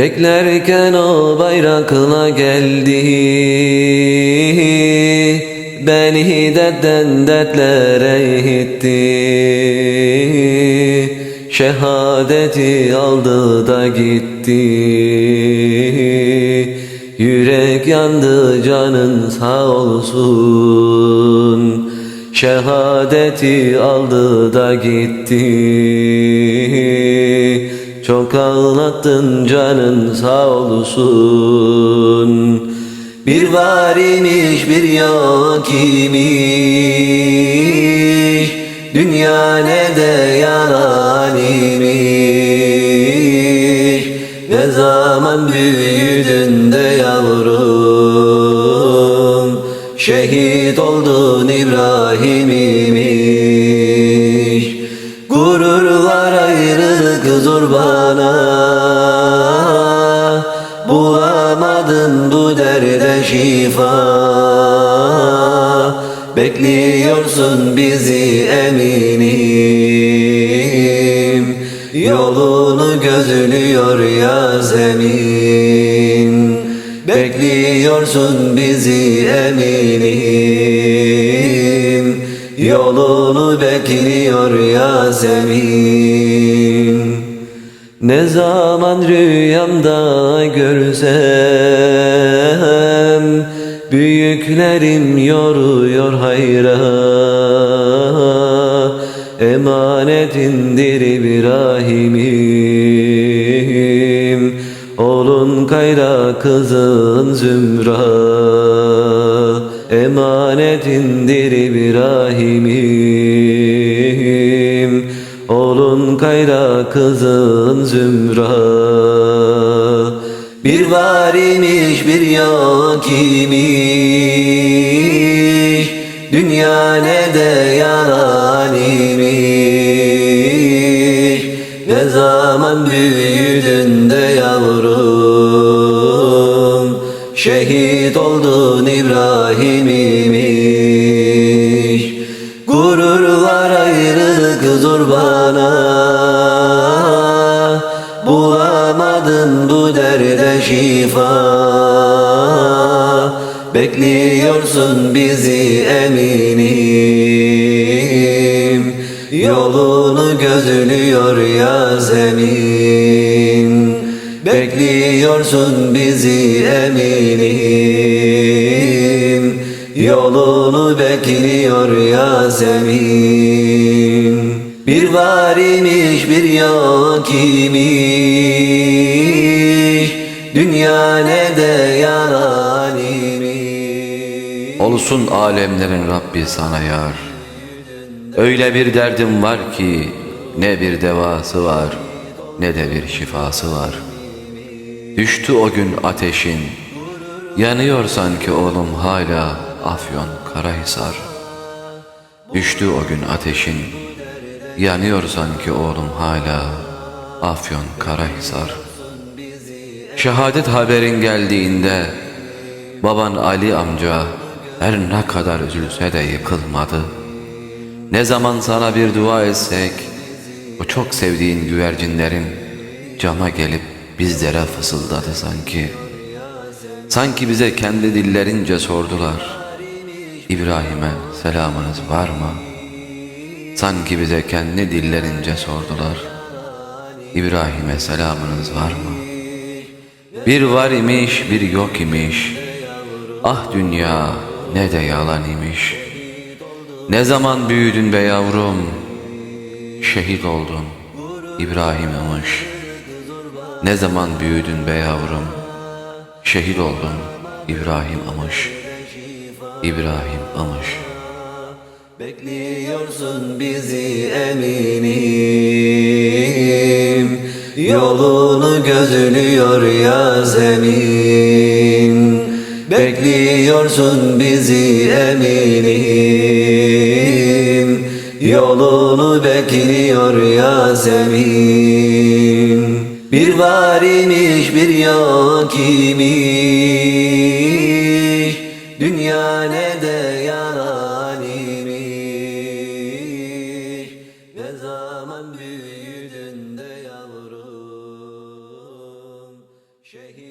Beklerken o bayrakla geldi. Beni dertten dertlere itti. Şehadeti aldı da gitti. Yürek yandı canın sağ olsun. Şehadeti aldı da gitti Çok ağlattın canın sağ olsun. Bir var imiş bir yok imiş. Dünya ne de yalan imiş. Ne zaman büyüdün de yavrum. Şehit ayrılık zurbana Bulamadın bu derde şifa. Bekliyorsun bizi eminim. Yolunu gözlüyor ya zemin. Bekliyorsun bizi eminim. Yolunu bekliyor ya zemin Ne zaman rüyamda görsem Büyüklerim yoruyor hayra. Emanetindir İbrahim'im Oğlun kayra kızın zümra. Emanetindir İbrahim'im Oğlun kayra kızın zümra. Bir var imiş bir yok imiş. Dünya ne de yalan imiş? Ne zaman büyüdün de yavrum ayrılık zurbana Bulamadın bu derde şifa. Bekliyorsun bizi eminim. Yolunu gözlüyor ya zemin. Bekliyorsun bizi eminim. Yolunu bekliyor ya zemin imiş bir yok imiş Dünya ne de yalan imiş. Olsun alemlerin Rabbi sana yar. Öyle bir derdim var ki Ne bir devası var Ne de bir şifası var. Düştü o gün ateşin Yanıyor sanki oğlum hala Afyon Karahisar. Düştü o gün ateşin Yanıyor sanki oğlum hala Afyon Karahisar Şehadet haberin geldiğinde Baban Ali amca her ne kadar üzülse de yıkılmadı. Ne zaman sana bir dua etsek, o çok sevdiğin güvercinlerin cama gelip bizlere fısıldadı sanki. Sanki bize kendi dillerince sordular. İbrahim'e selamınız var mı? Sanki bize kendi dillerince sordular. İbrahim'e selamınız var mı? Bir var imiş bir yok imiş. Ah dünya ne de yalan imiş. Ne zaman büyüdün be yavrum? Şehit oldun İbrahim imiş Ne zaman büyüdün be yavrum? Şehit oldun İbrahim imiş İbrahim imiş Bekliyorsun bizi eminim. Yolunu gözlüyor ya zemin. Bekliyorsun bizi eminim. Yolunu bekliyor ya zemin. Bir var imiş bir yok imiş Dünya ne zaman